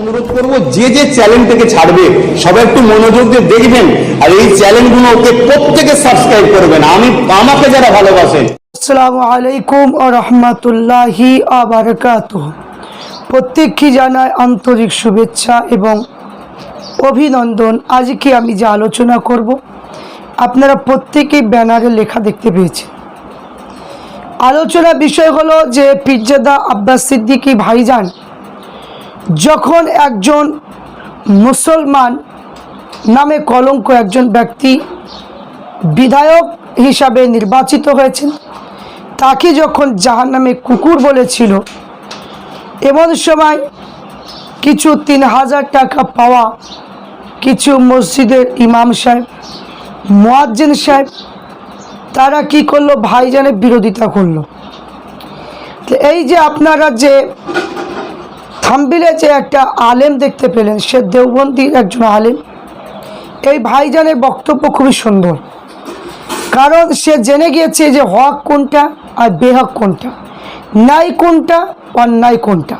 অনুরোধ করব, যে যে চ্যানেলটাকে ছাড়বে, সবাই একটু মনোযোগ দিয়ে দেখবেন, আর এই চ্যানেলগুলোকে প্রত্যেকে সাবস্ক্রাইব করবেন। আমি, আমাকে যারা ভালোবাসেন আসসালামু আলাইকুম ও রহমতুল্লাহি আবরকাত প্রত্যেককে জানায় আন্তরিক শুভেচ্ছা এবং অভিনন্দন। আজকে আমি যে আলোচনা করব, আপনারা প্রত্যেকেই ব্যানারে লেখা দেখতে পেয়েছেন। আলোচনা বিষয় হলো যে পিজ্জাদা আব্বাস সিদ্দিকী ভাইজান যখন একজন মুসলমান নামে কলঙ্ক একজন ব্যক্তি বিধায়ক হিসাবে নির্বাচিত হয়েছেন, তাকে যখন জাহান নামে কুকুর বলেছিল, এমন সময় কিছু তিন হাজার টাকা পাওয়া কিছু মসজিদের ইমাম সাহেব, মোয়াজ্জেন সাহেব, তারা কি করল? ভাইজানের বিরোধিতা করল। এই যে আপনারা যে থাম্বিলে যে একটা আলেম দেখতে পেলেন, সে দেওবন্দির একজন আলেম। এই ভাইজানের বক্তব্য খুবই সুন্দর। কারণ সে জেনে গিয়েছে যে হক কোনটা আর বেহক কোনটা ন্যায় কোনটা অন্যায় কোনটা।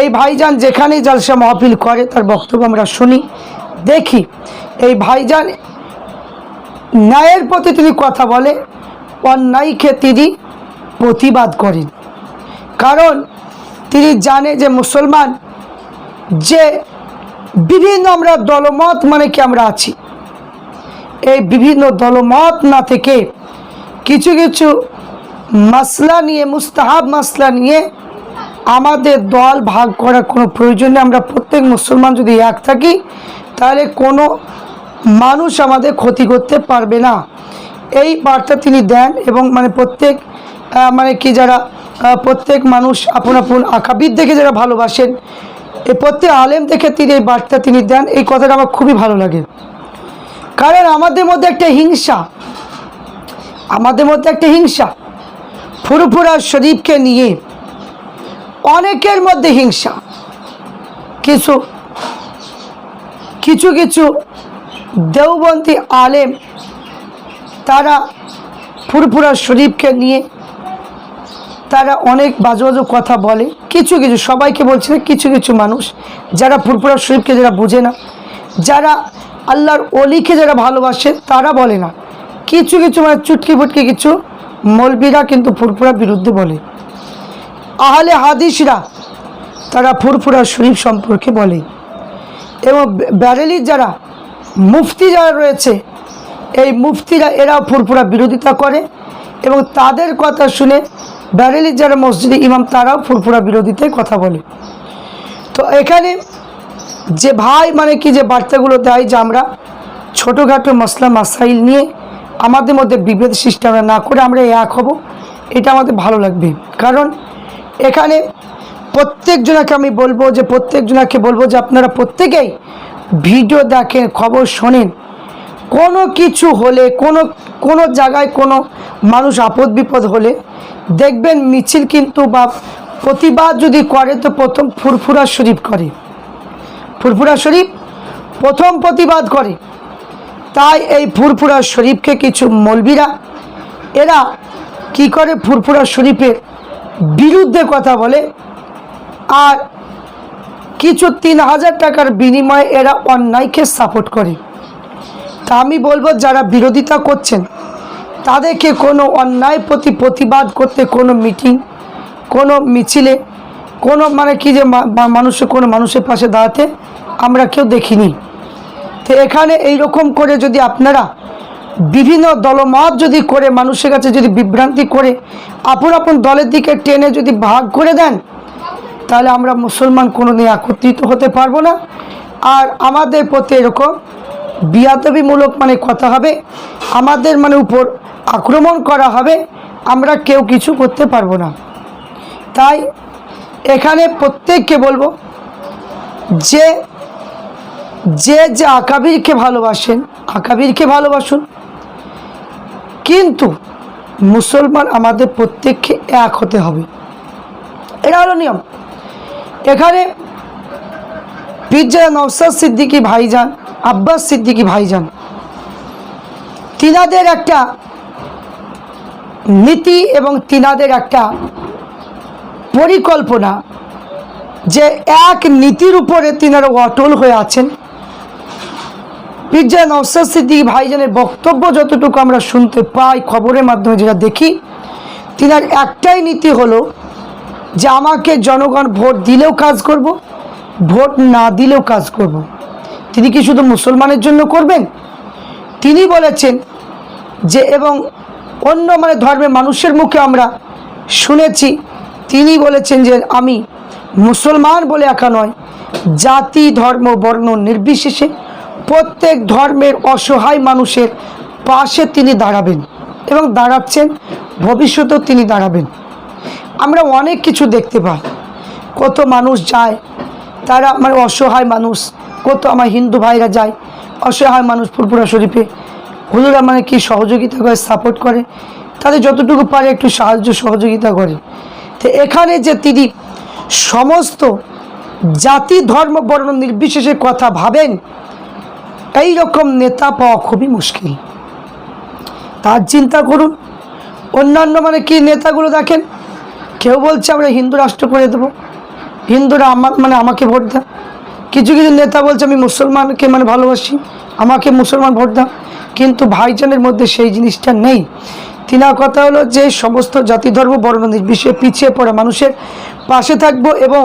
এই ভাইজান যেখানেই জালসা মহফিল করে, তার বক্তব্য আমরা শুনি, দেখি। এই ভাইজান, ন্যায়ের প্রতি তিনি কথা বলে, অন্যায়কে তিনি প্রতিবাদ করেন। কারণ তিনি জানে যে মুসলমান, যে বিভিন্ন আমরা দলমত মানে কি আমরা আছি। এই বিভিন্ন দলমত না থেকে কিছু কিছু মাসলা নিয়ে, মুস্তাহাব মাসলা নিয়ে আমাদের দল ভাগ করার কোনো প্রয়োজন নেই। আমরা প্রত্যেক মুসলমান যদি এক থাকি, তাহলে কোনো মানুষ আমাদের ক্ষতি করতে পারবে না। এই বার্তা তিনি দেন এবং মানে প্রত্যেক মানে কি যারা প্রত্যেক মানুষ আপন আপন আঁকাবিদ দেখে যারা ভালোবাসেন এই প্রত্যেক আলেম দেখে তিনি এই বার্তা তিনি দেন, এই কথাটা আমার খুবই ভালো লাগে। কারণ আমাদের মধ্যে একটা হিংসা, আমাদের মধ্যে একটা হিংসা, ফুরফুরা শরীফকে নিয়ে অনেকের মধ্যে হিংসা। কিছু কিছু কিছু দেওবন্দি আলেম তারা ফুরফুরা শরীফকে নিয়ে তারা অনেক বাজে বাজে কথা বলে। কিছু কিছু, সবাইকে বলছে না, কিছু কিছু মানুষ, যারা ফুরফুরা শরীফকে যারা বুঝে না, যারা আল্লাহর অলিকে যারা ভালোবাসে, তারা বলে না। কিছু কিছু মানে চুটকি ফুটকি কিছু মলবিরা কিন্তু ফুরফুরা বিরুদ্ধে বলে। আহলে হাদিসরা তারা ফুরফুরা শরীফ সম্পর্কে বলে। এবং ব্যারেলির যারা মুফতি যারা রয়েছে, এই মুফতিরা এরাও ফুরফুরা বিরোধিতা করে এবং তাদের কথা শুনে ব্যারেলির যারা মসজিদে ইমাম, তারাও ফুরফুরা বিরোধিতায় কথা বলে। তো এখানে যে ভাই মানে কি, যে বার্তাগুলো দেয় যে আমরা ছোটোখাটো মশলা মাসাইল নিয়ে আমাদের মধ্যে বিভেদ সৃষ্টি আমরা না করে আমরা এক হব, এটা আমাদের ভালো লাগবে। কারণ এখানে প্রত্যেকজনাকে আমি বলব যে, প্রত্যেকজনাকে বলব যে আপনারা প্রত্যেকেই ভিডিও দেখেন, খবর শোনেন। কোনো কিছু হলে, কোনো কোনো জায়গায় কোনো মানুষ আপদ বিপদ হলে দেখবেন মিছিল কিন্তু বা প্রতিবাদ যদি করে, তো প্রথম ফুরফুরা শরীফ করে। ফুরফুরা শরীফ প্রথম প্রতিবাদ করে। তাই এই ফুরফুরা শরীফকে কিছু মলবিরা, এরা কি করে ফুরফুরা শরীফের বিরুদ্ধে কথা বলে, আর কিছু তিন হাজার টাকার বিনিময়ে এরা অন্যায়কে সাপোর্ট করে। তা আমি বলব, যারা বিরোধিতা করছেন তাদেরকে কোনো অন্যায় প্রতি প্রতিবাদ করতে কোনো মিটিং কোনো মিছিলে, কোনো মানে কি যে মা- মা- মানুষের কোনো মানুষের পাশে দাঁড়াতে আমরা কেউ দেখিনি। তো এখানে এই রকম করে যদি আপনারা বিভিন্ন দলমত যদি করে, মানুষের কাছে যদি বিভ্রান্তি করে, আপন আপন দলের দিকে টেনে যদি ভাগ করে দেন, তাহলে আমরা মুসলমান কোনো দিন একত্রিত হতে পারব না। আর আমাদের প্রতি এরকম বিয়াতবিমূলক মানে কথা হবে। আমাদের মানে উপর আক্রমণ করা হবে, আমরা কেউ কিছু করতে পারব না। তাই এখানে প্রত্যেককে বলব, যে যে যে আকাবিরকে ভালোবাসেন, আকাবিরকে ভালোবাসুন। কিন্তু মুসলমান আমাদের প্রত্যেককে এক হতে হবে। এটা হলো নিয়ম। এখানে পিজ্জা নওসাদ সিদ্দিকী ভাইজান, আব্বাস সিদ্দিকী ভাইজান, তিনাদের একটা নীতি এবং তিনাদের একটা পরিকল্পনা যে এক নীতির উপরে তিনারা অটল হয়ে আছেন পিজ্জা নওসাদ সিদ্দিক ভাইজানের বক্তব্য যতটুকু আমরা শুনতে পাই খবরের মাধ্যমে যেটা দেখি, তিনার একটাই নীতি হলো যে আমাকে জনগণ ভোট দিলেও কাজ করব, ভোট না দিলেও কাজ করব। তিনি কি শুধু মুসলমানের জন্য করবেন তিনি বলেছেন যে এবং অন্য মানে ধর্মের মানুষের মুখে আমরা শুনেছি। তিনি বলেছেন যে আমি মুসলমান বলে একা নয়, জাতি, ধর্ম, বর্ণ নির্বিশেষে প্রত্যেক ধর্মের অসহায় মানুষের পাশে তিনি দাঁড়াবেন এবং দাঁড়াচ্ছেন, ভবিষ্যতেও তিনি দাঁড়াবেন। আমরা অনেক কিছু দেখতে পাই। কত মানুষ যায়, তারা মানে অসহায় মানুষ, কত আমার হিন্দু ভাইরা যায়, অসহায় মানুষ ফুরপুরা শরীফে হুজুরা মানে কি সহযোগিতা করে সাপোর্ট করে? তাদের যতটুকু পারে একটু সাহায্য সহযোগিতা করে। তো এখানে যে তিনি সমস্ত জাতি, ধর্ম, বর্ণ নির্বিশেষে কথা ভাবেন, এই রকম নেতা পাওয়া খুবই মুশকিল। তার চিন্তা করুন, অন্যান্য মানে কি নেতাগুলো দেখেন, কেউ বলছে আমরা হিন্দু রাষ্ট্র করে দেবো, হিন্দুরা আমার মানে আমাকে ভোট দাও। কিছু কিছু নেতা বলছে আমি মুসলমানকে মানে ভালোবাসি, আমাকে মুসলমান ভোট দাও। কিন্তু ভাইজানের মধ্যে সেই জিনিসটা নেই। তিনার কথা হলো যে, সমস্ত জাতি, ধর্ম, বর্ণ নির্বিশেষে পিছিয়ে পড়া মানুষের পাশে থাকব এবং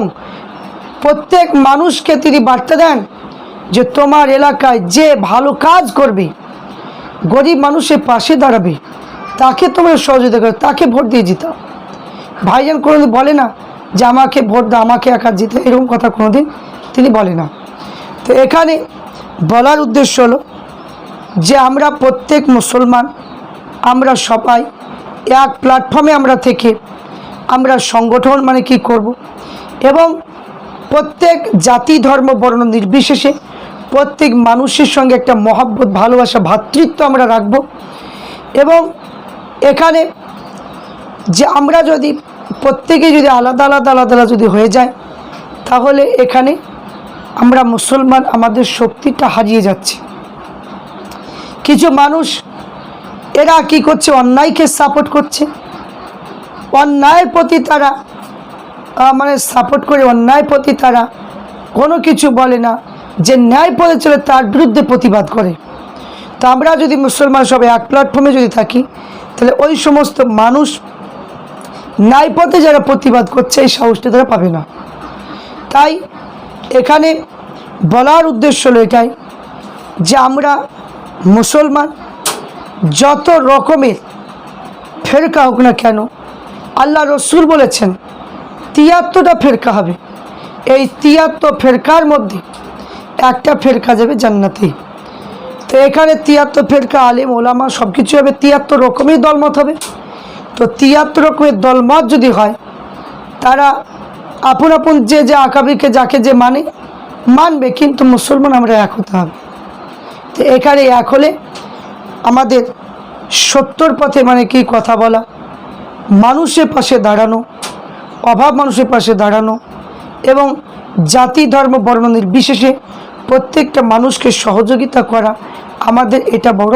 প্রত্যেক মানুষকে তিনি বার্তা দেন যে, তোমার এলাকায় যে ভালো কাজ করবে, গরিব মানুষের পাশে দাঁড়াবে, তাকে তোমরা সহযোগিতা করো, তাকে ভোট দিয়ে জিতাও ভাইজান কোনোদিন বলে না যে, আমাকে ভোট দাও, আমাকে একা জিতে, এরকম কথা কোনোদিন তিনি বলে না। তো এখানে বলার উদ্দেশ্য হলো যে আমরা প্রত্যেক মুসলমান, আমরা সবাই এক প্ল্যাটফর্মে আমরা থেকে আমরা সংগঠন মানে কি করব? এবং প্রত্যেক জাতি, ধর্ম, বর্ণ নির্বিশেষে প্রত্যেক মানুষের সঙ্গে একটা মহাব্বত, ভালোবাসা ভ্রাতৃত্ব আমরা রাখব। এবং এখানে যে আমরা যদি প্রত্যেকে যদি আলাদা আলাদা আলাদা আলাদা যদি হয়ে যায়, তাহলে এখানে আমরা মুসলমান আমাদের শক্তিটা হারিয়ে যাচ্ছে। কিছু মানুষ এরা কি করছে? অন্যায়কে সাপোর্ট করছে। অন্যায়ের প্রতি তারা মানে সাপোর্ট করে অন্যায় প্রতি তারা কোনো কিছু বলে না। যে ন্যায় পথে চলে তার বিরুদ্ধে প্রতিবাদ করে। তো আমরা যদি মুসলমান সবাই এক প্ল্যাটফর্মে যদি থাকি, তাহলে ওই সমস্ত মানুষ ন্যায় পথে যারা প্রতিবাদ করছে, এই সাহসটি তারা পাবে না। তাই এখানে বলার উদ্দেশ্য হলো এটাই যে আমরা মুসলমান যত রকমের ফেরকা হোক না কেন, আল্লাহ রসুল বলেছেন, তিয়াত্তরটা ফেরকা হবে। এই তিয়াত্তর ফেরকার মধ্যে একটা ফেরকা যাবে জান্নাতে। তো এখানে তিয়াত্তর ফেরকা, আলিম, ওলামা সব কিছু হবে। তিয়াত্তর রকমের দলমত হবে। তো তিয়াত্তর রকমের দলমত যদি হয়, তারা আপন আপন যে যে আকাবিকে যাকে যে মানে মানবে, কিন্তু মুসলমান আমরা এক হতে হবে। তো এখানে এক হলে আমাদের সত্যর পথে মানে কি কথা বলা? মানুষের পাশে দাঁড়ানো, অভাব মানুষের পাশে দাঁড়ানো এবং জাতি, ধর্ম, বর্ণ নির্বিশেষে প্রত্যেকটা মানুষকে সহযোগিতা করা আমাদের এটা বড়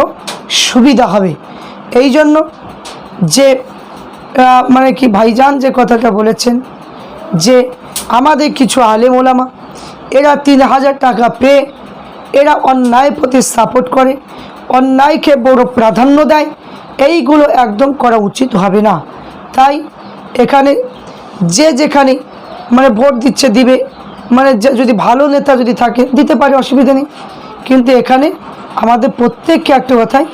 সুবিধা হবে। এই জন্য যে মানে কি ভাইজান যে কথাটা বলেছেন যে আমাদের কিছু আলেম ওলামা, এরা তিন হাজার টাকা পেয়ে এরা অন্যায় প্রতি সাপোর্ট করে, অন্যায়কে বড় প্রাধান্য দেয়, এইগুলো একদম করা উচিত হবে না। তাই এখানে যে যেখানে মানে ভোট দিচ্ছে দিবে মানে যদি ভালো নেতা যদি থাকে, দিতে পারে, অসুবিধা নেই। কিন্তু এখানে আমাদের প্রত্যেককে একটা কথাই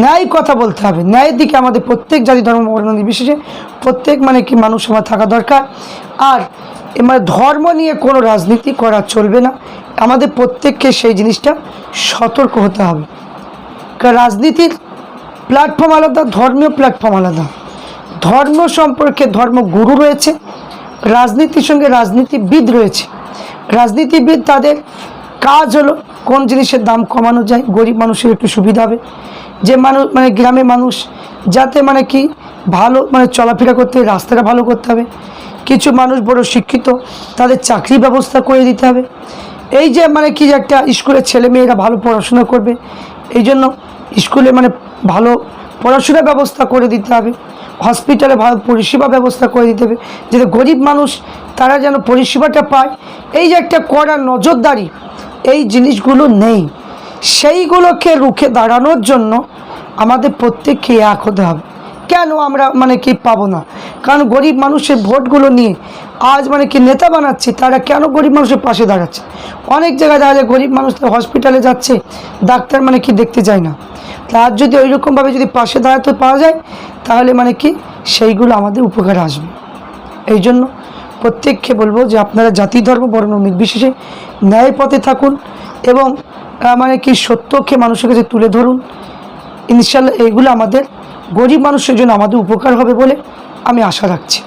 ন্যায় কথা বলতে হবে। ন্যায়ের দিকে আমাদের প্রত্যেক জাতি ধর্ম বর্ণ নির্বিশেষে প্রত্যেক মানে কি মানুষ আমার থাকা দরকার। আর মানে ধর্ম নিয়ে কোনো রাজনীতি করা চলবে না। আমাদের প্রত্যেককে সেই জিনিসটা সতর্ক হতে হবে। কারণ রাজনীতির প্ল্যাটফর্ম আলাদা, ধর্মীয় প্ল্যাটফর্ম আলাদা। ধর্ম সম্পর্কে ধর্মগুরু রয়েছে, রাজনীতির সঙ্গে রাজনীতিবিদ রয়েছে। রাজনীতিবিদ তাদের কাজ হলো কোন জিনিসের দাম কমানো যায়, গরিব মানুষের একটু সুবিধা হবে। যে মানুষ মানে গ্রামে মানুষ, যাতে মানে কি ভালো মানে চলাফেরা করতে, রাস্তাটা ভালো করতে হবে। কিছু মানুষ বড় শিক্ষিত, তাদের চাকরি ব্যবস্থা করে দিতে হবে। এই যে মানে কি যে একটা স্কুলের ছেলে মেয়েরা ভালো পড়াশোনা করবে, এই জন্য স্কুলে মানে ভালো পড়াশোনার ব্যবস্থা করে দিতে হবে, হসপিটালে ভালো পরিষেবা ব্যবস্থা করে দিতে হবে, যাতে গরিব মানুষ তারা যেন পরিষেবাটা পায়। এই যে একটা কড়া নজরদারি, এই জিনিসগুলো নেই। সেইগুলোকে রুখে দাঁড়ানোর জন্য আমাদের প্রত্যেককে এক হতে হবে। কেন আমরা মানে কি পাবো না? কারণ গরিব মানুষের ভোটগুলো নিয়ে আজ মানে কি নেতা বানাচ্ছে, তারা কেন গরিব মানুষের পাশে দাঁড়াচ্ছে? অনেক জায়গায় দেখা যায় গরিব মানুষ হসপিটালে যাচ্ছে, ডাক্তার মানে কি দেখতে যায় না। তার যদি ওই রকমভাবে যদি পাশে দাঁড়াতে পাওয়া যায়, তাহলে মানে কি সেইগুলো আমাদের উপকারে আসবে। এই জন্য প্রত্যেককে বলব যে আপনারা জাতি, ধর্ম, বর্ণ, নির্বিশেষে ন্যায় পথে থাকুন এবং মানে কি সত্যকে মানুষের কাছে তুলে ধরুন। ইনশাল্লাহ এইগুলো আমাদের গরিব মানুষের জন্য আমাদের উপকার হবে বলে আমি আশা রাখছি।